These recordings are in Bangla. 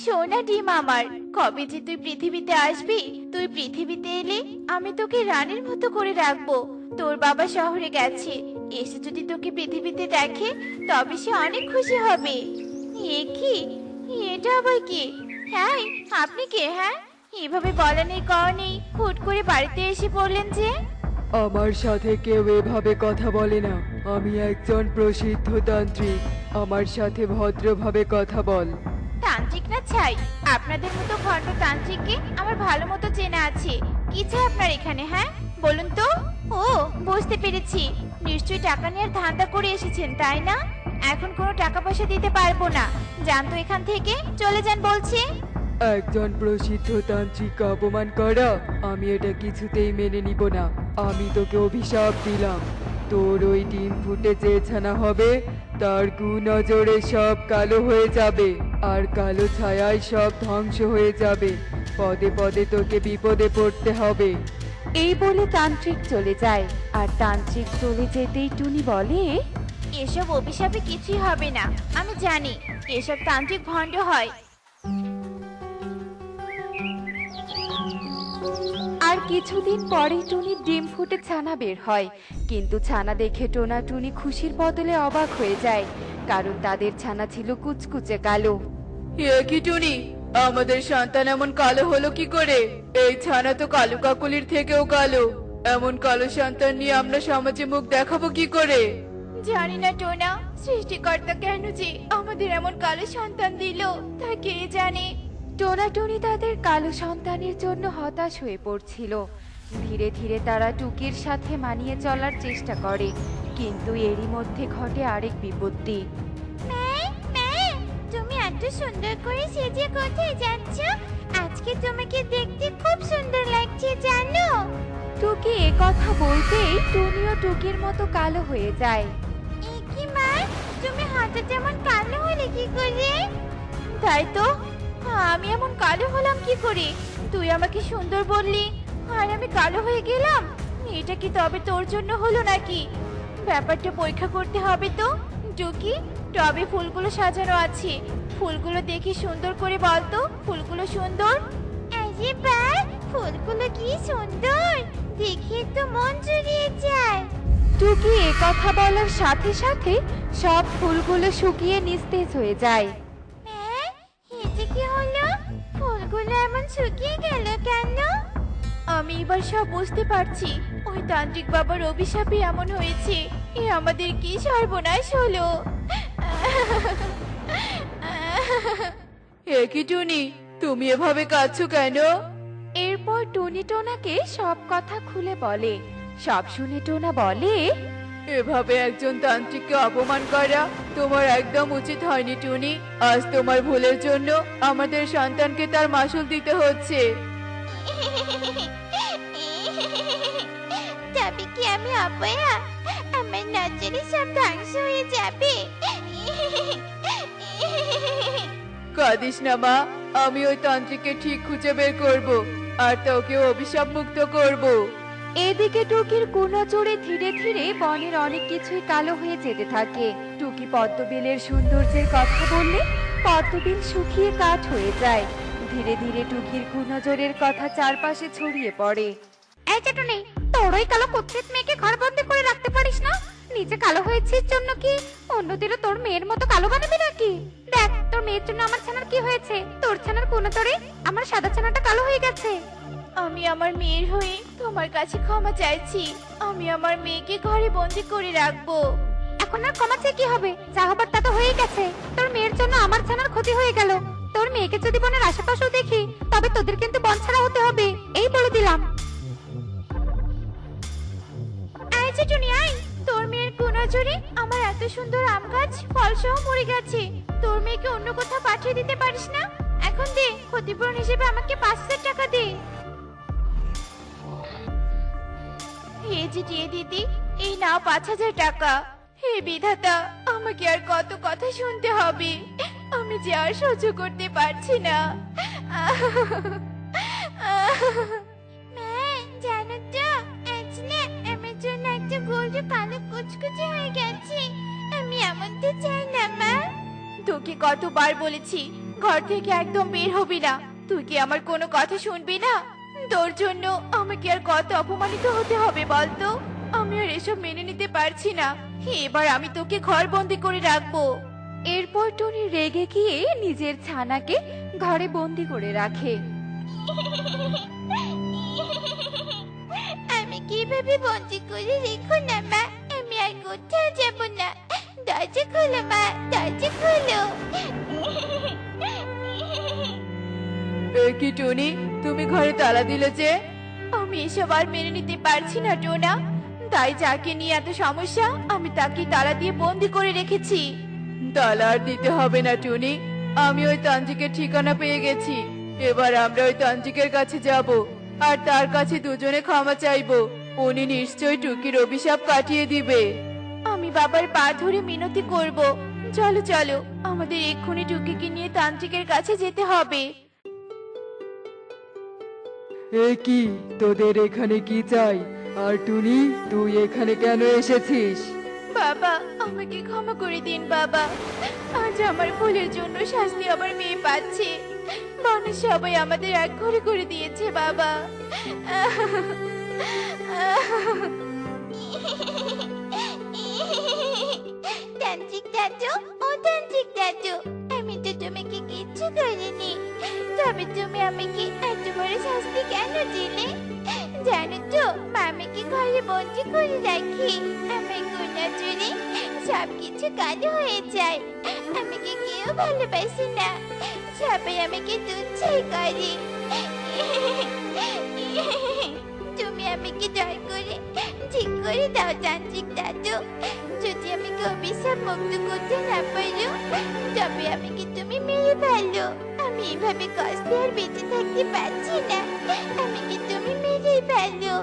সোনা ডিম আমার, কবে যে তুই পৃথিবীতে আসবি, তুই পৃথিবীতে এলে আমি তোকে রানীর মতো করে রাখব। তোর বাবা শহরে গেছে, এসে যদি তোকে পৃথিবীতে দেখে, তবে সে অনেক খুশি হবে। এ কি? এটা আবার কি? হ্যাঁ আপনি কে হ্যাঁ? এভাবে বলা নেই কওয়া নেই হুট করে বাড়িতে এসে পড়লেন যে? আমার সাথে কেউ এভাবে কথা বলে না। আমি একজন প্রসিদ্ধ তান্ত্রিক আমার সাথে ভদ্রভাবে কথা বল। তান্ত্রিক না ছাই? আপনাদের মতো খণ্ড তান্ত্রিককে আমার ভালো মতো চেনা আছে। কি চাই আপনার এখানে হ্যাঁ? বলুন তো। ও, বুঝতে পেরেছি। নিশ্চয়ই টাকা নেওয়ার ধান্দা করে এসেছেন, তাই না? এখন কোনো টাকা পয়সা দিতে পারব না। যান তো এখান থেকে, চলে যান বলছি। একজন প্রসিদ্ধ তান্ত্রিক অপমান করা, আমি এটা কিছুতেই মেনে নিব না। আমি তোকে অভিশাপ দিলাম। তোর ওই ডিম ফুটে যে ছানা হবে, তার কুনজরে সব কালো হয়ে যাবে। আর কালো ছায়ায় সব ধ্বংস হয়ে যাবে। পদে পদে তোকে বিপদে পড়তে হবে। এই বলে তান্ত্রিক চলে যায়। আর তান্ত্রিক চলে যেতেই টুনি বলে এসব অভিশাপে কিছুই হবে না আমি জানি এসব তান্ত্রিক ভণ্ড হয়। আর কিছুদিন পরেই টুনির ডিম ফুটে ছানা বের হয়। কিন্তু ছানা দেখে টোনা টুনি খুশির বদলে অবাক হয়ে যায়। কারণ তাদের ছানা ছিল কুচকুচে কালো। কি টুনি? আমাদের সন্তান এমন কালো হলো কি করে? এই ছানা তো কালো কাকুলির থেকেও কালো। এমন কালো সন্তান নিয়ে আমরা সমাজে মুখ দেখাবো কি করে? জানি না টোনা সৃষ্টিকর্তা কেন যে আমাদের এমন কালো সন্তান দিল তা কে জানে? টোনা টুনি তাদের কালো সন্তানের জন্য হতাশ হয়ে পড়ছিল। ধীরে ধীরে তারা টুকির সাথে মানিয়ে চলার চেষ্টা করে কিন্তু এরই মধ্যে ঘটে আরেক বিপত্তি। এত সুন্দর করে সেজে কোথায় যাচ্ছ? আজকে তোমাকে দেখতে খুব সুন্দর লাগছে জানো? টুকি এ কথা বলতেই টুনিও টুকির মতো কালো হয়ে যায়। কি মা? তুমি হঠাৎ যেমন কালো হলে কি করে? তাই তো। আমি এমন কালো হলাম কি করে? তুই আমাকে সুন্দর বললি আর আমি কালো হয়ে গেলাম? এটা কি তবে তোর জন্য হলো নাকি? ব্যাপারটা পরীক্ষা করতে হবে তো টুকি। টবে ফুলগুলো সাজানো আছে। ফুলগুলো দেখি সুন্দর করে বলতো ফুলগুলো সুন্দর? আরে বা ফুলগুলো কি সুন্দর! দেখে তো মন জুড়িয়ে যায়। টুকি এ কথা বলার সাথে সাথে সব ফুলগুলো শুকিয়ে নিস্তেজ হয়ে যায়। হ্যাঁ এটা কি হলো? ফুলগুলো এমন শুকিয়ে গেল কেন? আমি এবার সব বুঝতে পারছি। ওই তান্ত্রিক বাবার অভিশাপে এমন হয়েছে। এ আমাদের কি সর্বনাশ হলো? একই টুনি? তুমি এভাবে কাঁদছো কেন? এরপর টুনি টোনাকে সব কথা খুলে বলে। সব শুনে টোনা বলে এভাবে একজন তান্ত্রিককে অপমান করা তোমার একদম উচিত হয়নি টুনি। আজ তোমার ভুলের জন্য আমাদের সন্তানকে তার মাসুল দিতে হচ্ছে। তবে কি আমি অপয়া? আমার নজরে সব ধ্বংস হয়ে যাবে। কাঁদিস না মা। আমি ওই তান্ত্রিককে ঠিক খুঁজে বের করব আর তোকে অভিশাপ মুক্ত করব। এদিকে টুকির কুনজরে ধীরে ধীরে বনের অনেক কিছুই কালো হয়ে যেতে থাকে। টুকি পদ্মবিলের সৌন্দর্যের কথা বললে পদ্মবিল শুকিয়ে কাঠ হয়ে যায়। ধীরে ধীরে টুকির কুনজরের কথা চারপাশে ছড়িয়ে পড়ে। এই চাটুনি তোর ওই কালো কুৎসিত মেয়েকে ঘর বন্দি করে রাখতে পারিস না? নিচে কালো হয়েছিস জন্য কি অন্যদেরও তোর মেয়ের মতো কালো বানাবি নাকি? দেখ তোর মেয়ের জন্য আমার ছানার কি হয়েছে? তোর ছানার কোনো তোরে আমার সাদা ছানাটা কালো হয়ে গেছে। আমি আমার মেয়ের হয়ে তোমার কাছে ক্ষমা চাইছি। আমি আমার মেয়েকে ঘরে বন্দি করে রাখব। এখন আর ক্ষমা চেয়ে কি হবে? যা হবার তা তো হয়ে গেছে। তোর মেয়ের জন্য আমার ছানার ক্ষতি হয়ে গেল। তোর মেয়েকে যদি বনের আশেপাশেও দেখি তবে তোদের কিন্তু বন ছাড়া হতে হবে। এই বলে দিলাম। আচ্ছা টুনি আই তোর মেয়ের কোনাজুরি আমার এত সুন্দর আম গাছ ফল সহ মরে গেছে। তোর মেয়েকে অন্য কোথাও পাঠিয়ে দিতে পারিস না? এখন দে, ক্ষতিপূরণ হিসেবে আমাকে পাঁচ হাজার টাকা দে। হে জিটিয়ে দিদি, এই নাও পাঁচ হাজার টাকা। হে বিধাতা, আমাকে আর কত কথা শুনতে হবে? আমি যে আর সহ্য করতে পারছি না। জানো তো, আজ না একটা গরু কালো কুচকুচে হয়ে গেছে। আমি এমন তো চাই না, মা। তোকে কতবার বলেছি, ঘর থেকে একদম বের হবি না। তুই কি আমার কোনো কথা শুনবি না? তোর জন্য আমাকে আর কত অপমানিত হতে হবে বলতো? আমি আর এসব মেনে নিতে পারছি না। এবার আমি তোকে ঘর বন্দি করে রাখব। এরপর টনি রেগে গিয়ে নিজের ছানাকে ঘরে বন্দি করে রাখে। আমি কীভাবে বন্দি করে রেখো না, মা? আমি আর কোথাও যাব না দরজা খোলো মা দরজা খোলো কি টনি তুমি ঘরে তালা দিলে যে? আমি এসব আর মেনে নিতে পারছি না টোনা। তাই যাকে নিয়ে এত সমস্যা আমি তাকে তালা দিয়ে বন্দি করে রেখেছি। তালা আর দিতে হবে না টুনি। আমি ওই তান্ত্রিকের ঠিকানা পেয়ে গেছি। এবার আমরা ওই তান্ত্রিকের কাছে যাব। আর তার কাছে দুজনে ক্ষমা চাইব। উনি নিশ্চয়ই টুকির অভিশাপ কাটিয়ে দিবে। আমি বাবার পা ধরে মিনতি করব। চলো চলো আমাদের এক্ষুনি টুকিকে নিয়ে তান্ত্রিকের কাছে যেতে হবে। এ কি? তোদের এখানে কি চাই? আর টুনি তুই এখানে কেন এসেছিস? বাবা আমাকে ক্ষমা করে দিন বাবা। আজ আমার ভুলের জন্য শাস্তি আমার মেয়ে পাচ্ছে। মানুষ সবাই আমাদের এক ঘরে করে দিয়েছে বাবা। তান্ত্রিক দাদু ও তান্ত্রিক দাদু আমি তো তোমাকে কিচ্ছু করিনি তবে তুমি আমাকে এত বড় শাস্তি কেন দিলে জানো তো মামিকে ঘরে বন্দি করে রাখি আমার গুণা চুরি সব কিছু কালো হয়ে যায় আমাকে কেউ ভালোবাসে না সবাই আমাকে তুচ্ছাই করে করে দাও যান্ত্রিক দাদু যদি আমাকে অভিশাপ মুক্ত করতে না পারো তবে আমাকে তুমি মেরে ফেলো। আমি এভাবে কষ্টে আর বেঁচে থাকতে পারছি না। আমাকে তুমি মেরে ফেলো।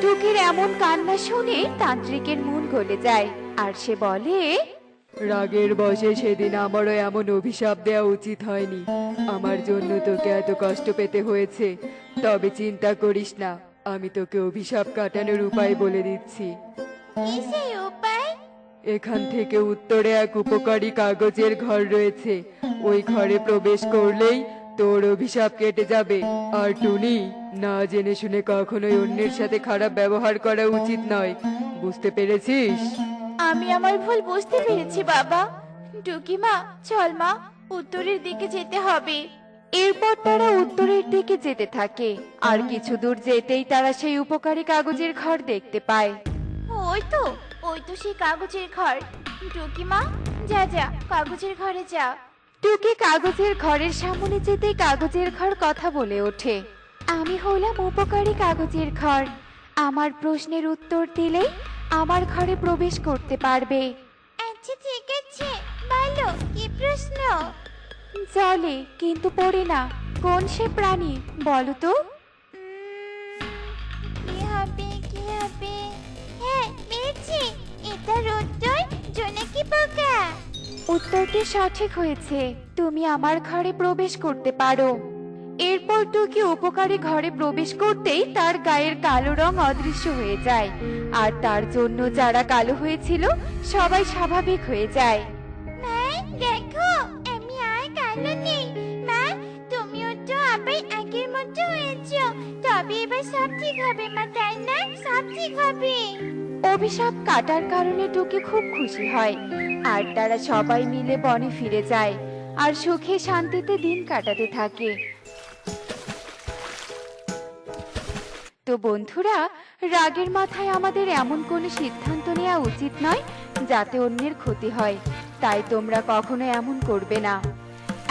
টুকির এমন কান্না শুনে তান্ত্রিকের মন গলে যায় আর সে বলে রাগের বসে সেদিন আমারও এমন অভিশাপ দেওয়া উচিত হয়নি। আমার জন্য তোকে এত কষ্ট পেতে হয়েছে তবে চিন্তা করিস না। আমি তোকে অভিশাপ কাটানোর উপায় বলে দিচ্ছি। কি সেই উপায়? এখান থেকে উত্তরে এক উপকারী কাগজের ঘর রয়েছে। ওই ঘরে প্রবেশ করলেই তোর অভিশাপ কেটে যাবে। আর টুনি না জেনে শুনে কখনোই অন্যের সাথে খারাপ ব্যবহার করা উচিত নয়। বুঝতে পেরেছিস? আমি আমার ভুল বুঝতে পেরেছি বাবা। টুকি মা চল মা উত্তরের দিকে যেতে হবে। এরপর তারা উত্তরের দিকে যেতে থাকে। আর কিছু দূর যেতেই তারা সেই উপকারী কাগজের ঘর দেখতে পায়। ওই তো ওই তো সেই কাগজের ঘর। টুকি মা যা যা কাগজের ঘরে যা। টুকি কাগজের ঘরের সামনে যেতেই কাগজের ঘর কথা বলে ওঠে। আমি হলাম উপকারী কাগজের ঘর। আমার প্রশ্নের উত্তর দিলেই আমার ঘরে প্রবেশ করতে পারবে। আচ্ছা ঠিক আছে। বলো কি প্রশ্ন? জলে কিন্তু পড়ে না। কোন সে প্রাণী বলো তো? কি হবে কি হবে? হ্যাঁ পেয়েছি এটার উত্তর জোনাকি পোকা? উত্তরটি সঠিক হয়েছে? তুমি আমার ঘরে প্রবেশ করতে পারো। এরপর টুকি উপকারী ঘরে প্রবেশ করতেই তার গায়ের কালো রং অদৃশ্য হয়ে যায়। আর তার জন্য যারা কালো হয়েছিল সবাই স্বাভাবিক হয়ে যায়। মতো হয়েছো তবে এবার সব ঠিক হবে মা, তাই না? সব ঠিক হবে। অভিশাপ কাটার কারণে টুকি খুব খুশি হয়। আর তারা সবাই মিলে বনে ফিরে যায়। আর সুখে শান্তিতে দিন কাটাতে থাকে। তো বন্ধুরা, রাগের মাথায় আমাদের এমন কোনো সিদ্ধান্ত নেওয়া উচিত নয়, যাতে অন্যের ক্ষতি হয়। তাই তোমরা কখনো এমন করবে না।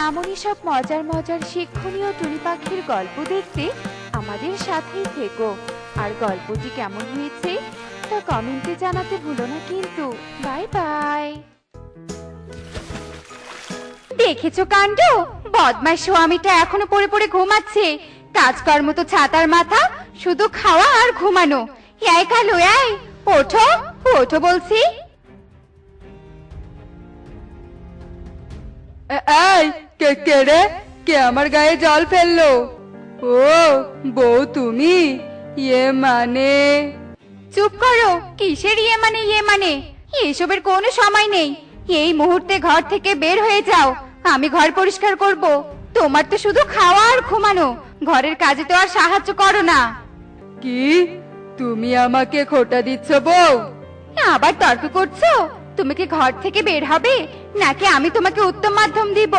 এমনই সব মজার মজার শিক্ষণীয় টুনি পাখির গল্প দেখতে আমাদের সাথেই থেকো। আর গল্পটি কেমন হয়েছে তা কমেন্টে জানাতে ভুলো না কিন্তু। Bye bye. দেখেছ কাণ্ড? বদমাস স্বামীটা এখনও পড়ে পড়ে ঘুমাচ্ছে। কাজকর্ম তো ছাতার মাথা শুধু খাওয়া আর ঘুমানো। এই কালো এই ওঠো ওঠো বলছি। এ- এই কে কে রে? কে আমার গায়ে জল ফেলল? ও বউ তুমি? ইয়ে মানে? চুপ করো। কিসের ইয়ে মানে ইয়ে মানে? এসবের কোনো সময় নেই। এই মুহূর্তে ঘর থেকে বের হয়ে যাও। আমি ঘর পরিষ্কার করব। তোমার তো শুধু খাওয়া আর ঘুমানো। ঘরের কাজে তো আর সাহায্য করো না। কি? তুমি আমাকে খোটা দিচ্ছ বউ? আবার তর্ক করছ? তুমি কি ঘর থেকে বের হবে? নাকি আমি তোমাকে উত্তম মাধ্যম দিব?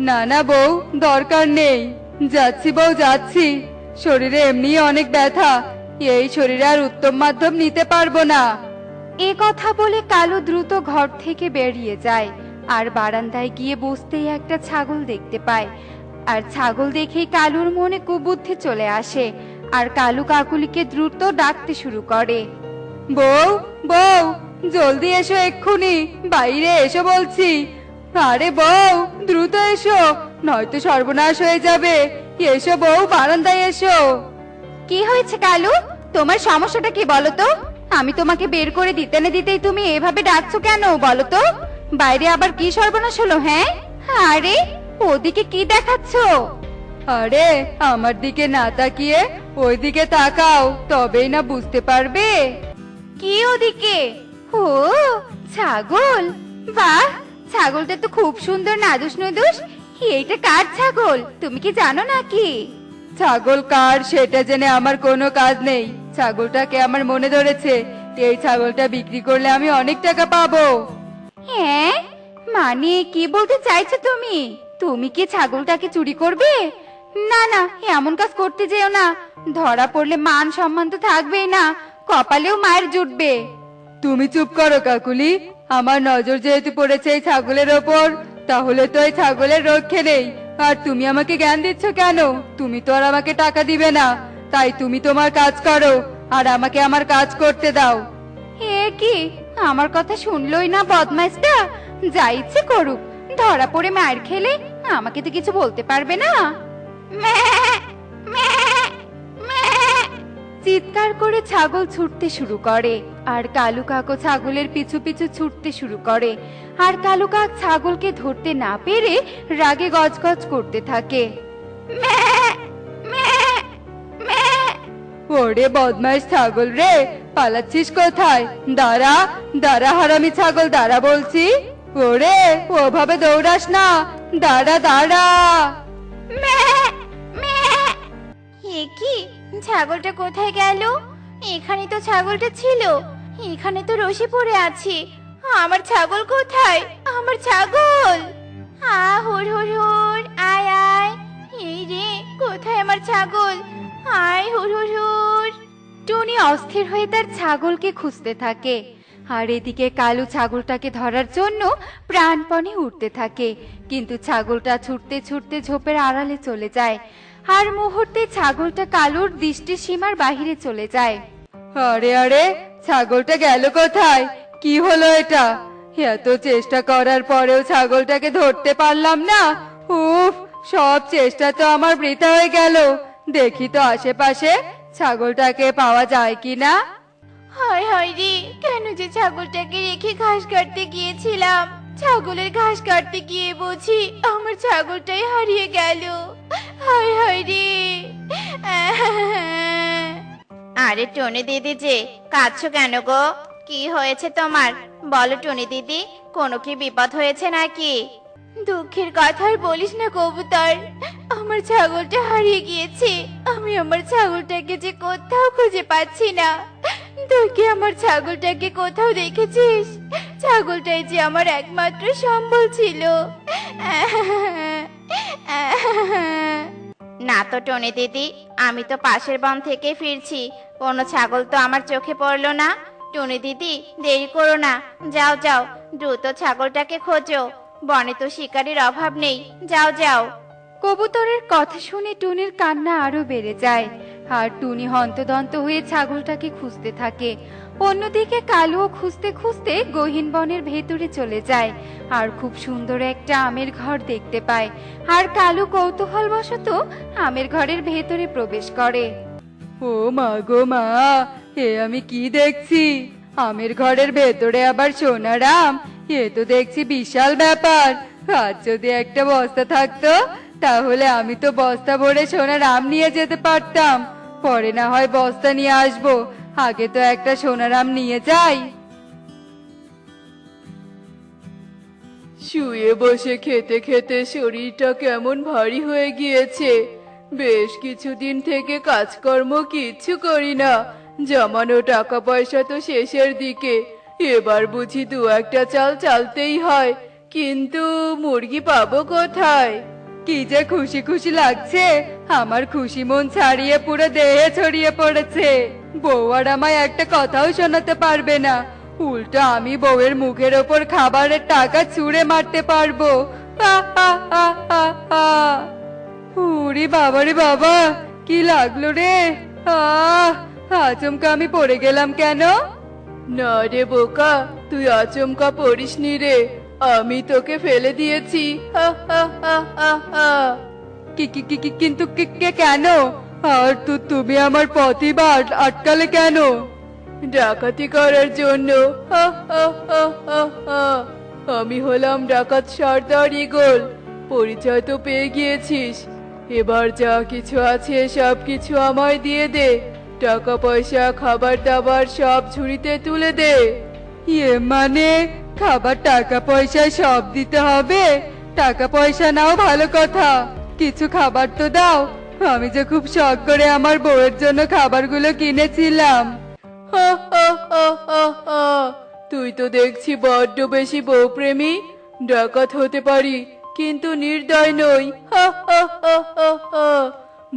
না না বউ দরকার নেই। যাচ্ছি বউ যাচ্ছি। শরীরে এমনি অনেক ব্যথা। এই শরীরে আর উত্তম মাধ্যম নিতে পারব না। এ কথা বলে কালু দ্রুত ঘর থেকে বেরিয়ে যায়। আর বারান্দায় গিয়ে বসতেই একটা ছাগল দেখতে পায়। আর ছাগল দেখেই কালুর মনে কুবুদ্ধি চলে আসে। আর কালু কাকুলিকে দ্রুত ডাকতে শুরু করে। বউ বউ জলদি এসো এক্ষুনি। বাইরে এসো বলছি। আরে বউ দ্রুত এসো নয়তো সর্বনাশ হয়ে যাবে। এসো বউ বারান্দায় এসো। কি হয়েছে কালু? তোমার সমস্যাটা কি বলো তো? আমি তোমাকে বের করে দিতে না দিতেই তুমি এভাবে ডাকছো কেন বলো তো? বাইরে আবার কি সর্বনাশ হলো হ্যাঁ? আরে ওদিকে কি দেখাচ্ছ? আরে আমার দিকে না তাকিয়ে ওইদিকে তাকাও তবেই না বুঝতে পারবে। কি ওদিকে? ও ছাগল। বাহ! ছাগলটা তো খুব সুন্দর নাদুস নুদুস। এইটা কার ছাগল? তুমি কি জানো নাকি? ছাগল কার সেটা জেনে আমার কোনো কাজ নেই। ছাগলটাকে আমার মনে ধরেছে এই ছাগলটা বিক্রি করলে আমি অনেক টাকা পাবো। হ্যাঁ? মানে কি বলতে চাইছো তুমি? তুমি কি ছাগলটাকে চুরি করবে? না না এমন কাজ করতে যেও না। ধরা পড়লে মান সম্মান তো থাকবেই না। কপালেও মায়ের জুটবে। তুমি চুপ করো কাকুলি। আমার নজর যেহেতু পড়েছে এই ছাগলের ওপর তাহলে তো এই ছাগলের রক্ষে নেই। আর তুমি আমাকে জ্ঞান দিচ্ছ কেন? তুমি তো আর আমাকে টাকা দিবে না। তাই তুমি তোমার কাজ করো আর আমাকে আমার কাজ করতে দাও। এ কি? আমার কথা শুনলই না বদমাইশটা যা ইচ্ছে করুক ধরা পড়ে মায়ের খেলে আমাকে তো কিছু বলতে পারবে না। ম্যাঁ, ম্যাঁ। চিৎকার করে ছাগল ছুটতে শুরু করে আর কালু কাকও ছাগলের পিছু পিছু ছুটতে শুরু করে আর কালু কাক ছাগলকে ধরতে না পেরে রাগে গজগজ করতে থাকে। ওরে বদমাইশ ছাগল রে পালাচ্ছিস কোথায়? দাঁড়া দাঁড়া হারামি ছাগল দাঁড়া বলছি। ওরে ওভাবে দৌড়াস না দাঁড়া দাঁড়া। কি? ছাগলটা কোথায় গেল? এখানে তো ছাগলটা ছিল। এখানে তো রসে পড়ে আছে। আমার ছাগল কোথায়? আমার ছাগল! আয় আয়। এই রে, কোথায় আমার ছাগল? আয় টনি অস্থির হয়ে তার ছাগলকে খুঁজতে থাকে। আর এদিকে কালু ছাগলটাকে ধরার জন্য প্রাণপণে উঠতে থাকে। কিন্তু ছাগলটা ছুটতে ছুটতে ঝোপের আড়ালে চলে যায়। আর মুহূর্তে ছাগলটা কালুর দৃষ্টি সীমার বাহিরে চলে যায়। আরে আরে ছাগলটা গেল কোথায়? কি হলো এটা? এত চেষ্টা করার পরেও ছাগলটাকে ধরতে পারলাম না। উফ সব চেষ্টা তো আমার বৃথা হয়ে গেল। দেখি তো আশেপাশে ছাগলটাকে পাওয়া যায় কি না হায় হায় রে কেন যে ছাগলটাকে রেখে ঘাস কাটতে গিয়েছিলাম? ছাগলের ঘাস কাটতে গিয়ে বুঝি আমার ছাগলটাই হারিয়ে গেল। হায় হায় রে। আরে টনি দিদি যে কাঁদছো কেন গো? কি হয়েছে তোমার? বলো টনি দিদি কোনো কি বিপদ হয়েছে নাকি? দুঃখের কথা আর বলিস না কবুতর। আমার ছাগলটা হারিয়ে গিয়েছে। আমি আমার ছাগলটাকে যে কোথাও খুঁজে পাচ্ছি না। তুই কি আমার ছাগলটাকে কোথাও দেখেছিস? ছাগলটাই যে আমার একমাত্র সম্বল ছিল। না তো টনি দিদি আমি তো পাশের বন থেকে ফিরছি। কোনো ছাগল তো আমার চোখে পড়ল না। টুনি দিদি দেরি করো না। যাও যাও দ্রুত ছাগলটাকে খোঁজো। বনে তো শিকারীর অভাব নেই। যাও যাও। কবুতরের কথা শুনে টুনির কান্না আরও বেড়ে যায়। আর টুনি হন্তদন্ত হয়ে ছাগলটাকে খুঁজতে থাকে। অন্যদিকে কালুও খুঁজতে খুঁজতে গহীন বনের ভেতরে চলে যায়। আর খুব সুন্দর একটা আমের ঘর দেখতে পায়। আর কালু কৌতূহলবশত আমের ঘরের ভেতরে প্রবেশ করে। ও মা গো মা, এ আমি কি দেখছি? আমের ঘরের ভেতরে আবার সোনার আম, এ তো দেখছি বিশাল ব্যাপার। আর যদি একটা বস্তা থাকতো, তাহলে আমি তো বস্তা ভরে সোনার আম নিয়ে যেতে পারতাম। পরে না হয় বস্তা নিয়ে আসব। আগে তো একটা সোনার আম নিয়ে যাই। শুয়ে বসে খেতে খেতে শরীরটা কেমন ভারী হয়ে গিয়েছে। বেশ কিছুদিন থেকে কাজকর্ম কিচ্ছু করি না। জমানো টাকা পয়সা তো শেষের দিকে। এবার বুঝি দু একটা চাল চালতেই হয়। কিন্তু মুরগি পাবো কোথায়? কি যে খুশি খুশি লাগছে। আমার খুশি মন ছাড়িয়ে পুরো দেহে ছড়িয়ে পড়েছে। বউ আর আমায় একটা কথাও শোনাতে পারবে না। উল্টো আমি বউয়ের মুখের ওপর খাবারের টাকা ছুঁড়ে মারতে পারব। উরি বাবারে বাবা, কি লাগল রে? আহ আচমকা আমি পড়ে গেলাম কেন? না রে বোকা, তুই আচমকা পড়িস নি রে। আমি তোকে ফেলে দিয়েছি। হা হা হা হা হা কিন্তু কেন? আর তো তুমি আমার বা আটকালে কেন? ডাকাতি করার জন্য। আমি হলাম ডাকাত সর্দার ইগল, পরিচয় তো পেয়ে গিয়েছিস। এবার যা কিছু আছে সব কিছু আমায় দিয়ে দে। টাকা পয়সা, খাবার দাবার সব ঝুড়িতে তুলে দে। ইয়ে মানে খাবার, টাকা পয়সা সব দিতে হবে? টাকা পয়সা নাও ভালো কথা। কিছু খাবার তো দাও। আমি যে খুব শখ করে আমার বউয়ের জন্য খাবারগুলো কিনেছিলাম। তুই তো দেখছি বড্ড বেশি বউপ্রেমী। ডাকাত হতে পারি, কিন্তু নির্দয় নই।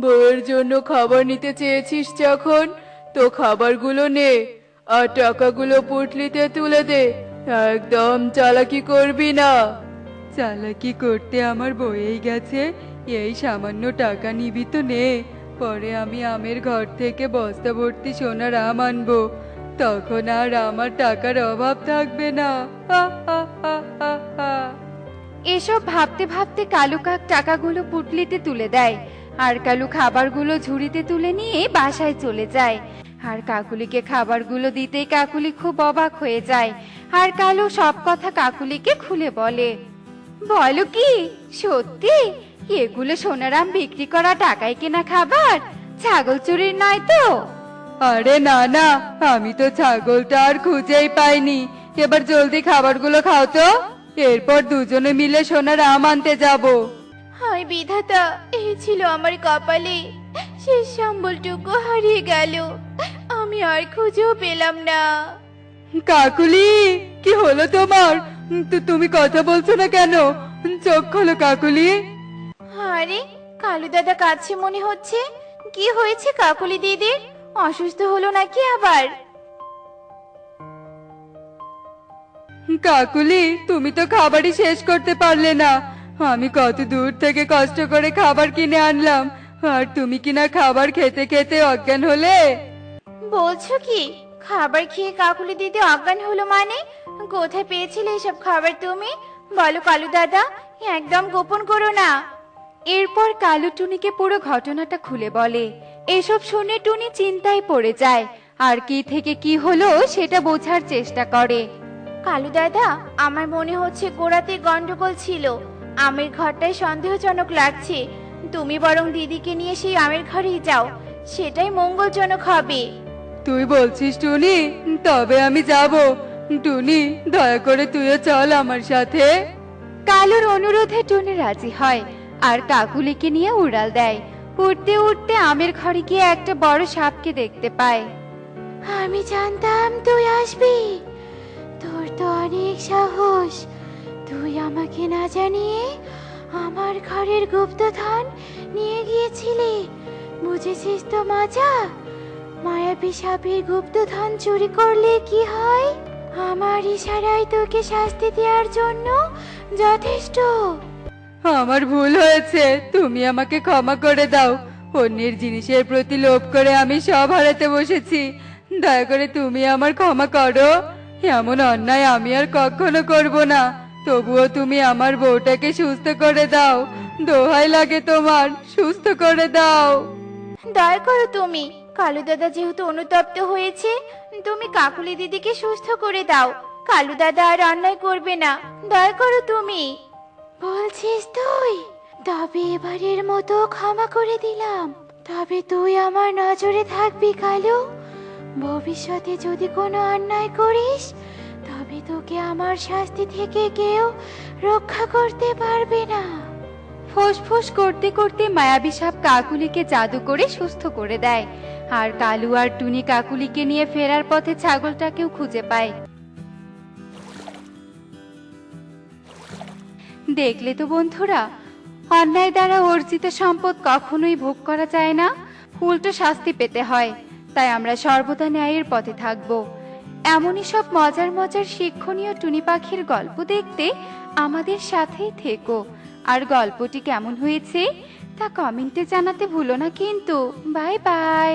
বউয়ের জন্য খাবার নিতে চেয়েছিস যখন, তো খাবারগুলো নে, আর টাকাগুলো পুটলিতে তুলে দে। একদম চালাকি করবি না। চালাকি করতে আমার বয়েই গেছে এই সামান্য টাকা নিবি তো নে। পরে আমি আমের ঘর থেকে বস্তা ভর্তি সোনার আম আনব। তখন আর আমার টাকার অভাব থাকবে না। এসব ভাবতে ভাবতে কালু কাক টাকাগুলো পুটলিতে তুলে দেয়। আর কালু খাবারগুলো ঝুড়িতে তুলে নিয়ে বাসায় চলে যায়। আর কাকুলিকে খাবারগুলো দিতেই কাকুলি খুব অবাক হয়ে যায়। আর কালু সব কথা কাকুলিকে খুলে বলে। বলো কি? সত্যি? এগুলো সোনারাম বিক্রি করা টাকায় কেনা খাবার? ছাগল চুরির নয় তো? আরে না না আমি তো ছাগলটা আর খুঁজেই পাইনি। এবার জলদি খাবারগুলো খাও তো। এরপর দুজনে মিলে সোনার আম আনতে যাব। হায় বিধাতা এই ছিল আমার কপালে। শেষ সম্বলটুকু হারিয়ে গেল। আমি আর খুঁজেও পেলাম না। কাকুলি কি হলো তোমার? তো তুমি কথা বলছো না কেন? চোখ খোলো কাকুলি। আরে কালু দাদা কাছে মনে হচ্ছে। কি হয়েছে কাকুলি দিদির? অসুস্থ হলো নাকি আবার? কাকুলি তুমি তো খাবারই শেষ করতে পারলে না। আমি কত দূর থেকে কষ্ট করে খাবার কিনে আনলাম। আর তুমি কিনা খাবার খেতে খেতে অজ্ঞান হলে? বলছো কি? খাবার খেয়ে কাকুলি দিদি অজ্ঞান হলো মানে? কোথায় পেয়েছিলে এসব খাবার তুমি? বলো কালু দাদা একদম গোপন করো না। এরপর কালু টুনিকে পুরো ঘটনাটা খুলে বলে। এসব শুনে টুনি চিন্তায় পড়ে যায়। আর কি থেকে কি হলো সেটা বোঝার চেষ্টা করে। কালু দাদা আমার মনে হচ্ছে গোড়াতে গন্ডগোল ছিল। আমের ঘরটাই সন্দেহজনক লাগছে। তুমি বরং দিদিকে নিয়ে সেই আমের ঘরেই যাও। সেটাই মঙ্গলজনক হবে। তুই বলছিস টুনি? তবে আমি যাব। টুনি দয়া করে তুইও চল আমার সাথে। কালুর অনুরোধে টুনি রাজি হয়। আর কাকুলিকে নিয়ে উড়াল দেয়। উঠতে উঠতে আমের ঘরে গিয়ে একটা বড় সাপকে দেখতে পায়। আমি জানতাম তুই আসবি। তোর তো অনেক সাহস। তুই আমাকে না জানিয়ে আমার ঘরের গুপ্তধন নিয়ে গিয়েছিলি। বুঝেছিস তো মজা? মায়াবী সাপের গুপ্তধন চুরি করলে কি হয়? আমার ইশারায় তোকে শাস্তি দেওয়ার জন্য যথেষ্ট। আমার ভুল হয়েছে। তুমি আমাকে ক্ষমা করে দাও। অন্যের জিনিসের প্রতি লোভ করে আমি সব হারাতে বসেছি। দয়া করে তুমি আমার ক্ষমা করো। এমন অন্যায় আমি আর কখনো করব না। তবুও তুমি আমার বউটাকে সুস্থ করে দাও। দোহাই লাগে তোমার, সুস্থ করে দাও। দয়া করো তুমি। কালু দাদা যেহেতু অনুতপ্ত হয়েছে, তুমি কাকুলি দিদিকে সুস্থ করে দাও। কালু দাদা আর অন্যায় করবে না। দয়া করো তুমি। বলছিস তুই? তবে এবারের মতো ক্ষমা করে দিলাম। তবে তুই আমার নজরে থাকবি, কালু। ভবিষ্যতে যদি কোনো অন্যায় করিস, তবে তোকে আমার শাস্তি থেকে কেউ রক্ষা করতে পারবে না। ফোঁস করতে করতে মায়াবী সাপ কাকুলিকে জাদু করে সুস্থ করে দেয়। আর কালু আর টুনি কাকুলিকে নিয়ে ফেরার পথে ছাগলটাকেও খুঁজে পায়। দেখলে তো বন্ধুরা, অন্যায় দ্বারা অর্জিত সম্পদ কখনোই ভোগ করা যায় না, উল্টো শাস্তি পেতে হয়, তাই আমরা সর্বদা ন্যায়ের পথে থাকব। এমনই সব মজার মজার শিক্ষণীয় টুনি পাখির গল্প দেখতে আমাদের সাথেই থেকো। আর গল্পটি কেমন হয়েছে, তা কমেন্টে জানাতে ভুলো না কিন্তু, বাই বাই।